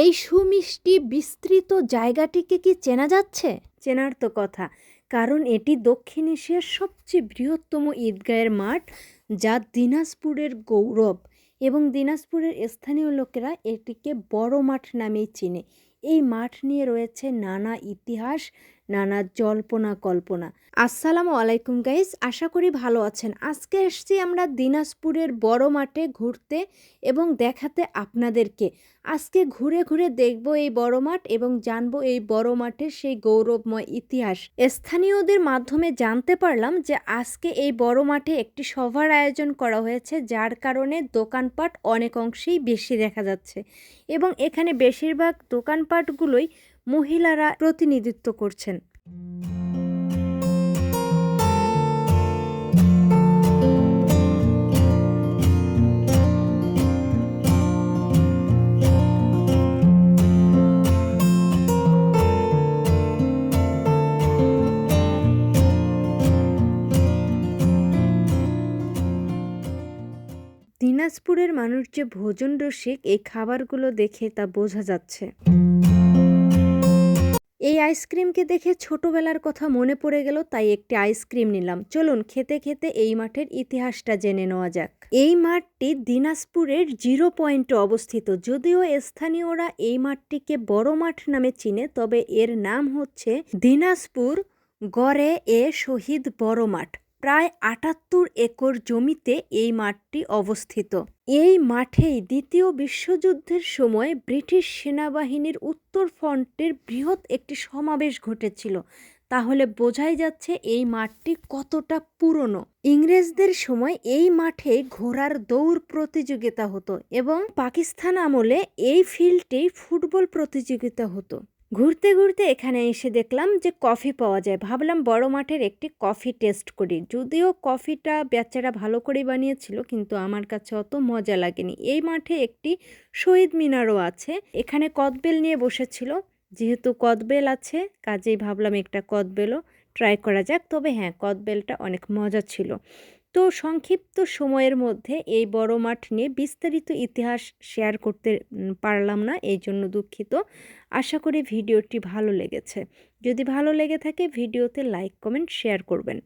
এই সুমিষ্টি বিস্তৃত জায়গাটিকে কি চেনা যাচ্ছে? চেনার তো কথা। কারণ এটি দক্ষিণ এশিয়ার সবচেয়ে বৃহত্তম ঈদগাহের মাঠ, যা দিনাজপুরের গৌরব এবং দিনাজপুরের স্থানীয় লোকেরা এটিকে বড় মাঠ নামেই চিনে। এই মাঠ নিয়ে রয়েছে নানা ইতিহাস নানা জল্পনা কল্পনা। আসসালামু আলাইকুম গাইস, আশা করি ভালো আছেন। আজকে এসেছি আমরা দিনাজপুরের বড় মাঠে ঘুরতে এবং দেখাতে আপনাদেরকে। আজকে ঘুরে ঘুরে দেখব এই বড় মাঠ এবং জানব এই বড় মাঠের সেই গৌরবময় ইতিহাস। স্থানীয়দের মাধ্যমে জানতে পারলাম যে আজকে এই বড় মাঠে একটি সভার আয়োজন করা হয়েছে, যার কারণে দোকানপাট অনেক অংশেই বেশি দেখা যাচ্ছে। এবং এখানে বেশিরভাগ দোকানপাটগুলোই মহিলারা প্রতিনিধিত্ব করছেন। দিনাজপুরের মানুষ যে ভোজন রসিক এই খাবারগুলো দেখে তা বোঝা যাচ্ছে। এই আইসক্রিমকে দেখে ছোটবেলার কথা মনে পড়ে গেল, তাই একটি আইসক্রিম নিলাম। চলুন খেতে খেতে এই মাঠের ইতিহাসটা জেনে নেওয়া যাক। এই মাঠটি দিনাজপুরের জিরো পয়েন্টে অবস্থিত। যদিও স্থানীয়রা এই মাঠটিকে বড় মাঠ নামে চিনে, তবে এর নাম হচ্ছে দিনাজপুর গড়ে এ শহীদ বড় মাঠ। প্রায় আটাত্তর একর জমিতে এই মাঠটি অবস্থিত। এই মাঠেই দ্বিতীয় বিশ্বযুদ্ধের সময় ব্রিটিশ সেনাবাহিনীর উত্তর ফ্রন্টের বৃহৎ একটি সমাবেশ ঘটেছিল। তাহলে বোঝাই যাচ্ছে এই মাঠটি কতটা পুরনো। ইংরেজদের সময় এই মাঠে ঘোড়ার দৌড় প্রতিযোগিতা হতো এবং পাকিস্তান আমলে এই ফিল্ডেই ফুটবল প্রতিযোগিতা হতো। ঘুরতে ঘুরতে এখানে এসে দেখলাম যে কফি পাওয়া যায়। ভাবলাম বড় মাঠের একটি কফি টেস্ট করি। যদিও কফিটা বেচারা ভালো করে বানিয়েছিল, কিন্তু আমার কাছে অত মজা লাগেনি। এই মাঠে একটি শহীদ মিনারও আছে। এখানে কদবেল নিয়ে বসেছিল। যেহেতু কদবেল আছে, কাজেই ভাবলাম একটা কদবেলও ট্রাই করা যাক। তবে হ্যাঁ কদবেলটা অনেক মজা ছিল। তো সংক্ষিপ্ত সময়ের মধ্যে এই বড় মাঠ নিয়ে বিস্তারিত ইতিহাস শেয়ার করতে পারলাম না, এই জন্য দুঃখিত। আশা করি ভিডিওটি ভালো লেগেছে। যদি ভালো লেগে থাকে, ভিডিওতে লাইক কমেন্ট শেয়ার করবেন।